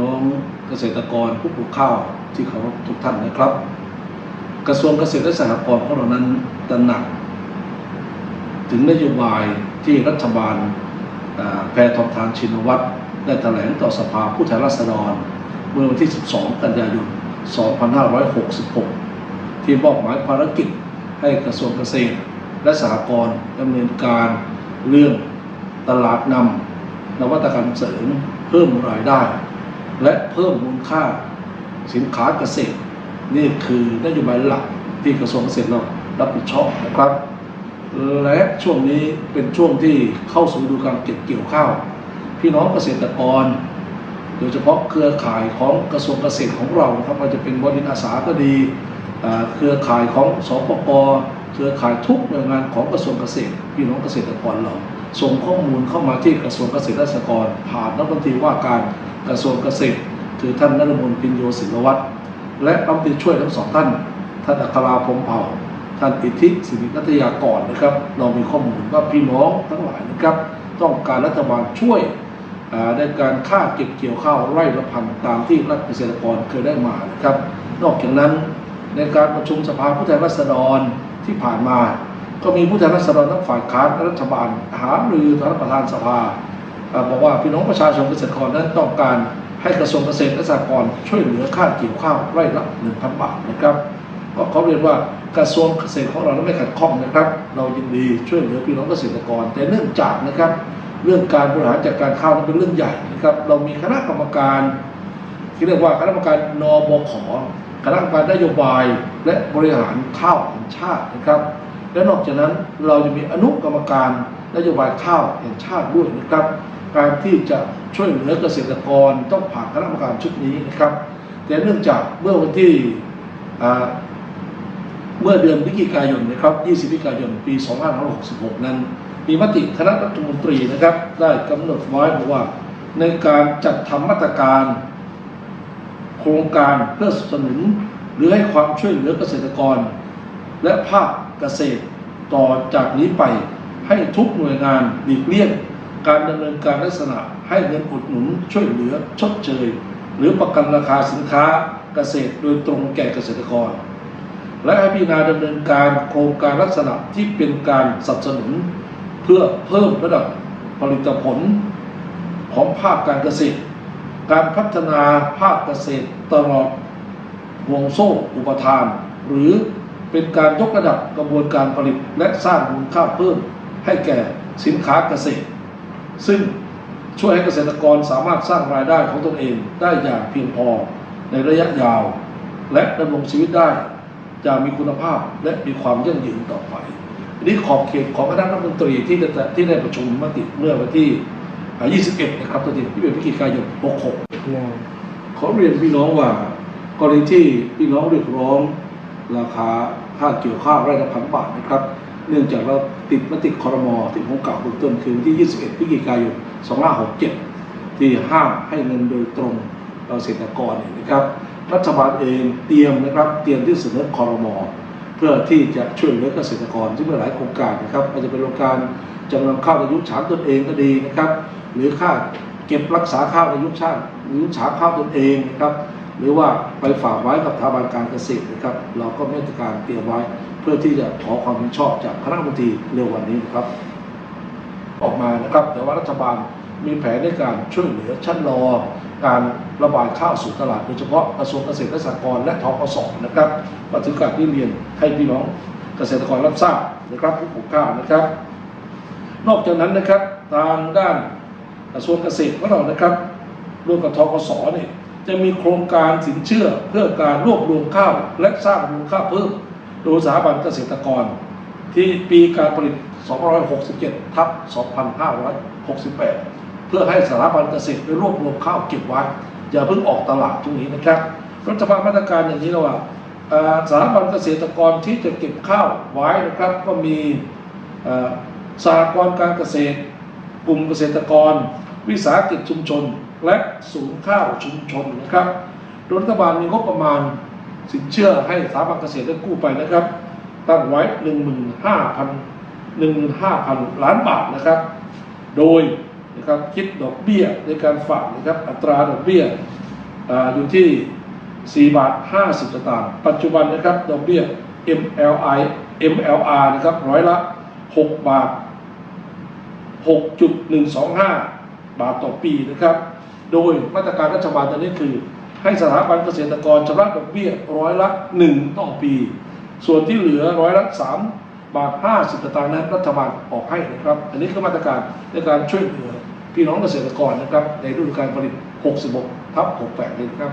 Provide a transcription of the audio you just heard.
น้องเกษตรกรผู้ปลูกข้าวที่เคาทุกท่านนะครับ กระทรวงเกษตรและสหกรณ์ของเรานั้นตระหนัก ถึงนโยบายที่รัฐบาลแพทองทานชินวัตรได้แถลงต่อสภาผู้แทนราษฎร เมื่อวันที่ 12 กันยายน 2566 ที่มอบหมายภารกิจให้กระทรวงเกษตรและสหกรณ์ดำเนินการเรื่องตลาดนำนวัตกรรมเสริมเพิ่มรายได้ และเพิ่มมูลค่าสินค้าเกษตร นี่คือนโยบายหลักที่กระทรวงเกษตรเรารับผิดชอบนะครับ และช่วงนี้เป็นช่วงที่เข้าสู่ฤดูการเก็บเกี่ยวข้าว พี่น้องเกษตรกร โดยเฉพาะเครือข่ายของกระทรวงเกษตรของเราครับว่าจะเป็นบริษัทอาสาก็ดีเครือข่ายของสปปเครือข่ายทุกหน่วยงานของกระทรวงเกษตร พี่น้องเกษตรกรเรา ส่งข้อมูลเข้ามาที่กระทรวงเกษตรและสหกรณ์ผ่านรัฐมนตรีว่าการกระทรวงเกษตร คือท่านนรมนพินโยศิลวัตรและรัฐมนตรีช่วยทั้งสองท่าน ท่านอัคราพมเผ่า ท่านอิทธิสิรินัทยากรนะครับ เรามีข้อมูลว่าพี่น้องทั้งหลายนะครับ ต้องการรัฐบาลช่วยในการค่าเก็บเกี่ยวข้าวไร่ละพันตามที่รัฐเกษตรกรเคยได้มานะครับ นอกจากนั้นในการประชุมสภาผู้แทนราษฎรที่ผ่านมา ก็มีผู้แทนราษฎรทั้งฝ่ายค้านรัฐบาลหารือต่อประธานสภาบอกว่าพี่น้องประชาชนเกษตรกรนั้นต้องการให้กระทรวงเกษตรและสหกรณ์ช่วยเหลือค่าเกี่ยวข้าวไร่ละ1,000บาทนะครับก็เขาเรียนว่ากระทรวงเกษตรของเรานั้นไม่ขัดข้องนะครับ เรายินดีช่วยเหลือพี่น้องเกษตรกร แต่เนื่องจากนะครับ เรื่องการบริหารจัดการข้าวนั้นเป็นเรื่องใหญ่นะครับ เรามีคณะกรรมการที่เรียกว่าคณะกรรมการนบขคณะกรรมการนโยบายและบริหารข้าวแห่งชาตินะครับ และนอกจากนั้นเราจะมีอนุกรรมการนโยบายข้าวแห่งชาติด้วยนะครับ การที่จะช่วยเหลือเกษตรกรต้องผ่านคณะกรรมการชุดนี้นะครับ แต่เนื่องจากเมื่อวันที่เมื่อเดือนพฤศจิกายนนะครับ 20พฤศจิกายน ปี 2566 นั้น มีมติคณะรัฐมนตรีนะครับ ได้กำหนดไว้บอกว่า ในการจัดทำมาตรการ โครงการเพื่อสนับสนุน หรือให้ความช่วยเหลือเกษตรกร และภาค เกษตร ต่อจากนี้ไปให้ทุกหน่วยงานหลีกเลี่ยงการดำเนินการลักษณะให้เงินอุดหนุนช่วยเหลือชดเชย หรือประกันราคาสินค้าเกษตรโดยตรงแก่เกษตรกร และให้พิจารณาดำเนินการโครงการลักษณะที่เป็นการสนับสนุน เพื่อเพิ่มระดับผลิตผล ของภาคการเกษตร การพัฒนาภาคเกษตรตลอดห่วงโซ่อุปทาน หรือ เป็นการยกระดับกระบวนการผลิตและสร้างมูลค่าเพิ่มให้แก่สินค้าเกษตร ซึ่งช่วยให้เกษตรกรสามารถสร้างรายได้ของตนเองได้อย่างเพียงพอในระยะยาว และดำรงชีวิตได้อย่างมีคุณภาพและมีความยั่งยืนต่อไปอันนี้ขอบเขตของคณะรัฐมนตรีที่ได้ที่ได้ประชุมมติเมื่อวันที่อ่า21 นะครับตัวจริงที่เป็นพฤศจิกายน 66 ขอเรียนพี่น้องว่ากรณีที่พี่น้องเรียกร้องราคา ค่าเกี่ยวข้าวไร่ละพันบาทนะครับ เนื่องจากเราติดมติคอรมอที่ผมกล่าวเบื้องต้นคือวันที่ 21พฤศจิกายน 2567 ที่ห้ามให้เงินโดยตรงเกษตรกรนะครับ รัฐบาลเองเตรียมนะครับเตรียมที่เสนอคอรมอเพื่อที่จะช่วยเหลือเกษตรกรที่มีหลายโครงการนะครับอาจจะเป็นโครงการจำนำข้าวในยุคฉางตนเองก็ดีนะครับ หรือค่าเก็บรักษาข้าวในยุคชาติหรือยุคฉางข้าวตนเองนะครับ หรือว่าไปฝากไว้กับสถาบันการเกษตรนะครับ เราก็มีมาตรการเตรียมไว้ เพื่อที่จะขอความเห็นชอบจากคณะรัฐมนตรีเร็ววันนี้นะครับ ออกมานะครับแต่ว่ารัฐบาลมีแผนในการช่วยเหลือชั้นรอ การระบายข้าวสู่ตลาดโดยเฉพาะกระทรวงเกษตรและสหกรณ์และทกสนะครับมาถึงการที่เรียนให้พี่น้องเกษตรกรรับทราบนะครับผู้ปลูกข้าวนะครับ นอกจากนั้นนะครับทางด้านกระทรวงเกษตรของเรานะครับร่วมกับทกสเนี่ย จะมีโครงการสินเชื่อเพื่อการรวบรวมข้าวและสร้างมูลค่าเพิ่มโดยสถาบันเกษตรกร ที่ปีการผลิต 267 ทับ 2568 เพื่อให้สถาบันเกษตรไปรวบรวมข้าวเก็บไว้อย่าเพิ่งออกตลาดตรงนี้นะครับรัฐบาลมาตรการอย่างนี้แล้วว่าสถาบันเกษตรกรที่จะเก็บข้าวไว้นะครับ ก็มีสหกรณ์การเกษตร กลุ่มเกษตรกร วิสาหกิจชุมชน และศูนย์ข้าวชุมชนนะครับ โดยรัฐบาลมีงบประมาณสินเชื่อให้สถาบันเกษตรได้กู้ไปนะครับ ตั้งไว้ 15,000 15,000 ล้านบาทนะครับ โดยนะครับคิดดอกเบี้ยในการฝากนะครับอัตราดอกเบี้ยออยู่ที่ 4 บาท 50 สตางค์ปัจจุบันนะครับดอกเบี้ย MLI MLR นะครับร้อยละ 6 บาท 6.125 บาทต่อปีนะครับ โดยมาตรการรัฐบาลตอนนี้คือ ให้สถาบันเกษตรกรชำระดอกเบี้ยร้อยละ1ต่อปี ส่วนที่เหลือร้อยละ3บาท50สตางค์นั้นรัฐบาลออกให้นะครับ อันนี้คือมาตรการในการช่วยเหลือพี่น้องเกษตรกรนะครับ ในฤดูการผลิต 66 ทับ 68 นี้นะครับ